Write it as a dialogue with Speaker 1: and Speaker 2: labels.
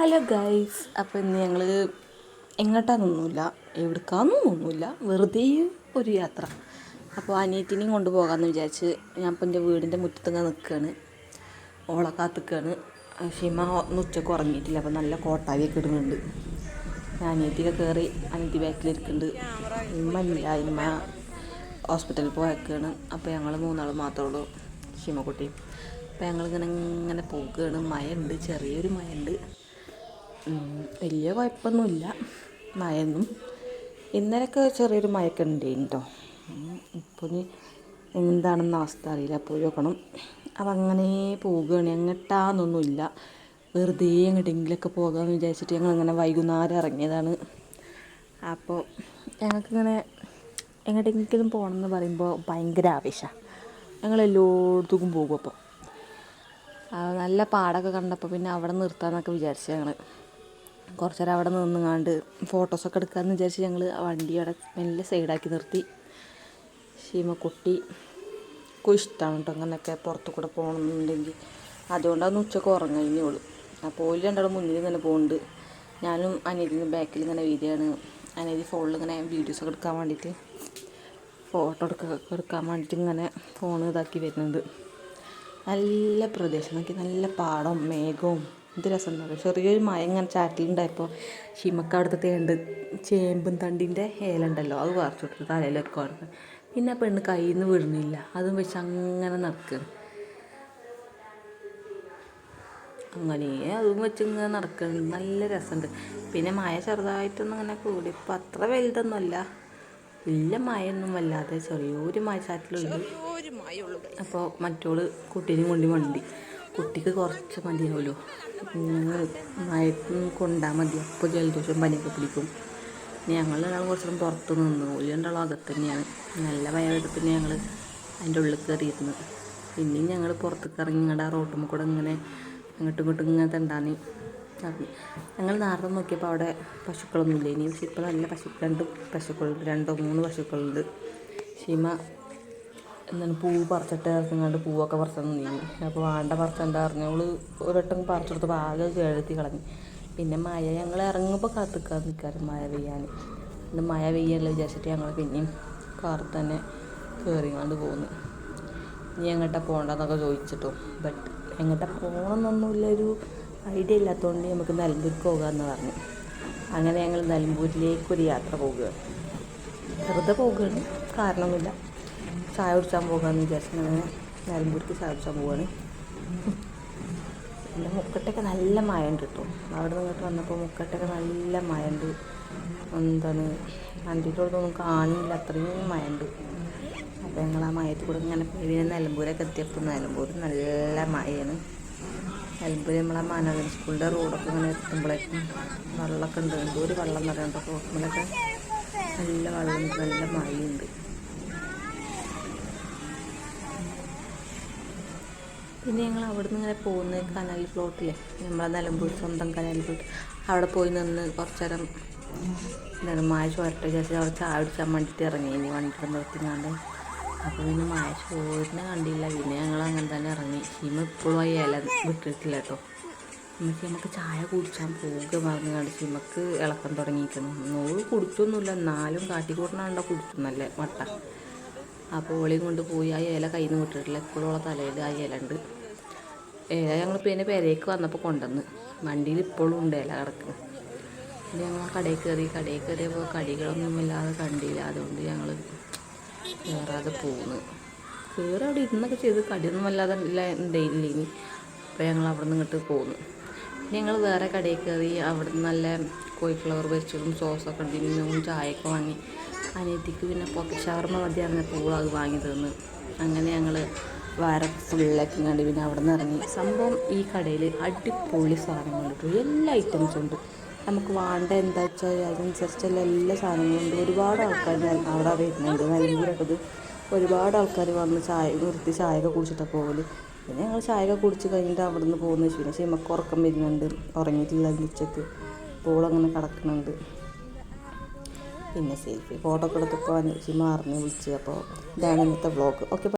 Speaker 1: Hello guys അപ്പോൾ ഇന്ന് ഞങ്ങൾ എങ്ങോട്ടാണെന്നൊന്നുമില്ല എവിടേക്കാണെന്നൊന്നുമില്ല വെറുതെ ഒരു യാത്ര. അപ്പോൾ അനിയത്തിനെയും കൊണ്ടുപോകാമെന്ന് വിചാരിച്ച് ഞാൻ ഇപ്പോൾ എന്റെ വീടിന്റെ മുറ്റത്തങ്ങ് നിൽക്കുകയാണ് ഓളെ കാത്തുക്കുകയാണ് ഷിമ ഉച്ചയ്ക്ക് ഉറങ്ങിയിട്ടില്ല അപ്പോൾ നല്ല കോട്ടാവിയൊക്കെ ഇടുന്നുണ്ട്. ഞാൻ അനിയത്തിയൊക്കെ കയറി അനിയത്തി ബാക്കിലിരിക്കുന്നുണ്ട്. ഇമ്മ ഇല്ല ഇമ്മ ഹോസ്പിറ്റലിൽ പോയേക്കാണ്. അപ്പോൾ ഞങ്ങൾ മൂന്നാൾ മാത്രമേ ഉള്ളൂ ഷിമക്കുട്ടി അപ്പോൾ ഞങ്ങളിങ്ങനെ ഇങ്ങനെ പോകുകയാണ് ഉണ്ട് ചെറിയൊരു മഴയുണ്ട്. വലിയ കുഴപ്പമൊന്നുമില്ല. മഴയൊന്നും. ഇന്നലെയൊക്കെ ചെറിയൊരു മഴയൊക്കെ ഉണ്ടായിരുന്നു ഇപ്പോൾ ഇനി എന്താണെന്ന അവസ്ഥ അറിയില്ല. പോയി നോക്കണം. അപ്പം അങ്ങനെ പോവുകയാണ്. എങ്ങട്ടാന്നൊന്നുമില്ല. വെറുതെ എങ്ങോട്ടെങ്കിലൊക്കെ പോകാമെന്ന് വിചാരിച്ചിട്ട് ഞങ്ങൾ അങ്ങനെ വൈകുന്നേരം ഇറങ്ങിയതാണ്. അപ്പോൾ ഞങ്ങൾക്കിങ്ങനെ എങ്ങോട്ടെങ്കിലും പോകണമെന്ന് പറയുമ്പോൾ ഭയങ്കര ആവേശമാണ് ഞങ്ങൾ എല്ലായിടത്തേക്കും പോകും അപ്പോൾ. നല്ല പാടൊക്കെ കണ്ടപ്പോൾ പിന്നെ അവിടെ നിർത്താമെന്നൊക്കെ വിചാരിച്ചു ഞങ്ങൾ കുറച്ച് നേരം അവിടെ നിന്നുങ്ങാണ്ട് ഫോട്ടോസൊക്കെ എടുക്കാമെന്ന് വിചാരിച്ച് ഞങ്ങൾ വണ്ടി അവിടെ മെല്ലെ സൈഡാക്കി നിർത്തി. ശീമക്കുട്ടി ഇഷ്ടമാണ് കേട്ടോ അങ്ങനെയൊക്കെ പുറത്തു കൂടെ പോകണമെന്നുണ്ടെങ്കിൽ അതുകൊണ്ടാണ് ഉച്ചയ്ക്ക് ഉറങ്ങുകയുള്ളൂ അപ്പോൾ ഓൽ രണ്ടാളും മുന്നിൽ തന്നെ പോകുന്നുണ്ട് ഞാനും അനിയത്തിന്റെ ബാക്കിൽ ഇങ്ങനെ വരികയാണ്. അനിയതി ഫോണിൽ ഇങ്ങനെ വീഡിയോസൊക്കെ എടുക്കാൻ വേണ്ടിയിട്ട് ഫോട്ടോ എടുക്കുക എടുക്കാൻ വേണ്ടിയിട്ട് ഇങ്ങനെ ഫോൺ ഇതാക്കി വരുന്നുണ്ട്. നല്ല പ്രദേശം നോക്കി നല്ല പാടവും മേഘവും എന്ത് രസം എന്നറിയാം ചെറിയൊരു മഴ ഇങ്ങനെ ചാറ്റിലുണ്ടായപ്പോൾ ഷിമക്ക് അവിടുത്തെ തേണ്ട് ചേമ്പും തണ്ടിന്റെ ഏലുണ്ടല്ലോ അത് വറച്ചു കൊടുത്ത് തലയിലൊക്കെ വെക്കുവാണ് പിന്നെ ആ പെണ്ണ് കയ്യിൽ നിന്ന് വിടുന്നില്ല. അതും വെച്ച് അങ്ങനെ നടക്കുക അങ്ങനെ അതും വെച്ച് ഇങ്ങനെ നടക്കുന്നുണ്ട് നല്ല രസമുണ്ട്. പിന്നെ മഴ ചെറുതായിട്ടൊന്നും അങ്ങനെ കൂടി. ഇപ്പം അത്ര വലുതൊന്നുമല്ല. വലിയ മഴയൊന്നും വല്ലാതെ ചെറിയൊരു മഴ ചാറ്റിലുണ്ട്. അപ്പോൾ മറ്റോൾ കുട്ടീനെയും കൊണ്ട് വണ്ടി. കുട്ടിക്ക് കുറച്ച് മതിയാവുമല്ലോ. ഞങ്ങൾ മയക്കും കൊണ്ടാൽ മതി. അപ്പോൾ ജലദോഷം പനിയൊക്കെ പിടിക്കും. ഞങ്ങൾ ഒരാൾ കുറച്ചും പുറത്ത് നിന്നു ഒരു രണ്ടാളും അകത്ത് തന്നെയാണ്. നല്ല വയറെടുപ്പിന് ഞങ്ങൾ അതിന്റെ ഉള്ളിൽ കയറിയിരുന്നു. പിന്നെയും ഞങ്ങൾ പുറത്തേക്ക് ഇറങ്ങി ഇങ്ങോട്ട് ആ റോട്ടും കൂടെ ഇങ്ങനെ അങ്ങോട്ടും ഇങ്ങോട്ടും ഇങ്ങനെ തണ്ടാന്ന് തണ്ടാനി ഞങ്ങൾ നേരത്തെ നോക്കിയപ്പോൾ അവിടെ പശുക്കളൊന്നുമില്ല. ഇനി പക്ഷെ ഇപ്പോൾ നല്ല പശു രണ്ട് പശുക്കളുണ്ട്. രണ്ടോ മൂന്ന് പശുക്കളുണ്ട്. ഷീമ എന്താണ് പൂ പറിച്ചിട്ട് ഇറങ്ങാണ്ട് പൂവൊക്കെ പറിച്ചെന്ന് നീങ്ങി അപ്പോൾ വേണ്ട പറിച്ചെന്താ പറഞ്ഞു അവൾ ഒരട്ടം പറിച്ചെടുത്തപ്പോൾ ആകെ കേഴത്തി കളഞ്ഞു. പിന്നെ മഴ ഞങ്ങൾ ഇറങ്ങുമ്പോൾ കാത്തിക്കാൻ നിൽക്കാറ് മഴ പെയ്യാൻ ഇന്ന് മഴ പെയ്യല്ല വിചാരിച്ചിട്ട് ഞങ്ങൾ പിന്നെയും കാറിൽ തന്നെ കയറിങ്ങാണ്ട് പോകുന്നു ഇനി എങ്ങോട്ടാ പോകണ്ടെന്നൊക്കെ ചോദിച്ചിട്ടു. ബട്ട് എങ്ങോട്ടാ പോകണമെന്നൊന്നുമില്ല ഒരു ഐഡിയ ഇല്ലാത്തതുകൊണ്ട് നമുക്ക് നിലമ്പൂർക്ക് പോകാമെന്ന് പറഞ്ഞു. അങ്ങനെ ഞങ്ങൾ നിലമ്പൂരിലേക്കൊരു യാത്ര പോകുക വെറുതെ പോകുകയാണ് കാരണമൊന്നുമില്ല ചായ കുടിച്ചാൻ പോകാമെന്ന് വിചാരിച്ചു അങ്ങനെ നിലമ്പൂർക്ക് ചായ കുടിച്ചാൻ പോവാണ് എന്റെ മുക്കട്ടൊക്കെ നല്ല മഴയുണ്ട് കേട്ടോ അവിടെ നിന്നിട്ട് വന്നപ്പോൾ മുക്കട്ടൊക്കെ നല്ല മഴയുണ്ട്. എന്താണ്? വണ്ടിയിലോട്ടൊന്നും കാണില്ല. അത്രയും മഴയുണ്ട്. അപ്പോൾ ഞങ്ങൾ ആ മഴത്തിൽ കൂടെ ഇങ്ങനെ പിന്നെ നിലമ്പൂരൊക്കെ എത്തിയപ്പോൾ നിലമ്പൂർ നല്ല മഴയാണ്. നിലമ്പൂർ നമ്മളെ മാനവൻ സ്കൂളിന്റെ റോഡൊക്കെ ഇങ്ങനെ എത്തുമ്പോഴേക്കും വെള്ളമൊക്കെ ഉണ്ട്. എന്തോ ഒരു വെള്ളം നിറയുണ്ട് റോഡിലൊക്കെ നല്ല വെള്ളം നല്ല മഴയുണ്ട്. പിന്നെ ഞങ്ങൾ അവിടെ നിന്ന് ഇങ്ങനെ പോകുന്ന കനൽ ഫ്ലോട്ടില്ലേ നമ്മളെ നിലമ്പൂർ സ്വന്തം കനൽ പ്ലോട്ട് അവിടെ പോയി നിന്ന് കുറച്ച് നേരം എന്താണ് മായ ചോരട്ടെ ചേച്ചി അവിടെ ചായ വണ്ടിട്ട് വേണ്ടിയിട്ട് ഇറങ്ങി. ഇനി വണ്ടി നിർത്തിങ്ങാണ്ട്. അപ്പോൾ പിന്നെ മായ ചോരിനെ കണ്ടില്ല. പിന്നെ ഞങ്ങൾ അങ്ങനെ തന്നെ ഇറങ്ങി. ഹിമ ഇപ്പോഴും ആ ഇല വിട്ടിട്ടില്ല കേട്ടോ. എന്നിട്ട് നമുക്ക് ചായ കുടിച്ചാൽ പോവുക പറഞ്ഞു കണ്ട് ഹിമക്ക് ഇളക്കം തുടങ്ങിയിരിക്കുന്നു നൂറ് കുടിച്ചൊന്നുമില്ല എന്നാലും കാട്ടിക്കൂട്ടണുണ്ടോ കുടിച്ചു നല്ല വട്ട. അപ്പോൾ ഓളിയും കൊണ്ട് പോയി ആ ഇല കയ്യിൽ നിന്ന് വിട്ടിട്ടില്ല. ഇപ്പോഴും തലയിൽ ആ ഇല ഉണ്ട്. ഇല ഞങ്ങൾ പിന്നെ പെരേക്ക് വന്നപ്പോൾ കൊണ്ടുവന്ന്. വണ്ടിയിൽ ഇപ്പോഴും ഉണ്ട് ഇല കിടക്കുന്നു പിന്നെ ഞങ്ങൾ കടയിൽ കയറി കടയിൽ കയറിയപ്പോൾ കടികളൊന്നും ഇല്ലാതെ കണ്ടില്ല. അതുകൊണ്ട് ഞങ്ങൾ കയറാതെ പോകുന്നു കയറി അവിടെ ഇരുന്നൊക്കെ ചെയ്ത് കടിയൊന്നും വല്ലാതെ ഇല്ല ഉണ്ടായില്ല ഇനി അപ്പോൾ ഞങ്ങൾ അവിടെ നിന്ന് ഇങ്ങോട്ട് പോന്നു. പിന്നെ ഞങ്ങൾ വേറെ കടയിൽ കയറി അവിടെ നിന്ന് നല്ല കോഴിഫ്ലവർ വെച്ചതും സോസൊക്കെ ഉണ്ടെങ്കിലും ചായയൊക്കെ വാങ്ങി. അനിയത്തിക്ക് പിന്നെ പോക്കറ്റ് ഷവർമ മതി അറിഞ്ഞപ്പോൾ അത് വാങ്ങി തന്നു. അങ്ങനെ ഞങ്ങൾ വേറെ ഫുള്ളാക്കി കണ്ട് പിന്നെ അവിടെ നിന്ന് ഇറങ്ങി. സംഭവം ഈ കടയിൽ അടിപൊളി സാധനങ്ങളുണ്ട് എല്ലാ ഐറ്റംസും ഉണ്ട്. നമുക്ക് വേണ്ട എന്താ വെച്ചാൽ അതിനനുസരിച്ചുള്ള എല്ലാ സാധനങ്ങളും ഉണ്ട്. ഒരുപാട് ആൾക്കാർ അവിടെ വരുന്നുണ്ട്. നല്ലത് ഒരുപാട് ആൾക്കാർ വന്ന് ചായ നിർത്തി ചായയൊക്കെ കുടിച്ചിട്ടാണ് പോകൽ പിന്നെ ഞങ്ങൾ ചായയൊക്കെ കുടിച്ച് കഴിഞ്ഞിട്ട് അവിടെ നിന്ന് പോകുന്ന വെച്ച് പിന്നെ നമുക്ക് ഉറക്കം വരുന്നുണ്ട്. ഉറങ്ങിയിട്ടില്ല ഉച്ചയ്ക്ക്. പോളങ്ങനെ കിടക്കുന്നുണ്ട്. പിന്നെ സെൽഫി ഫോട്ടോ ഒക്കെ എടുത്തപ്പോൾ അനുസരിച്ച് മാറിഞ്ഞ് വിളിച്ച്. അപ്പോൾ ഇതാണ് ഇന്നത്തെ വ്ളോഗ് ഓക്കെ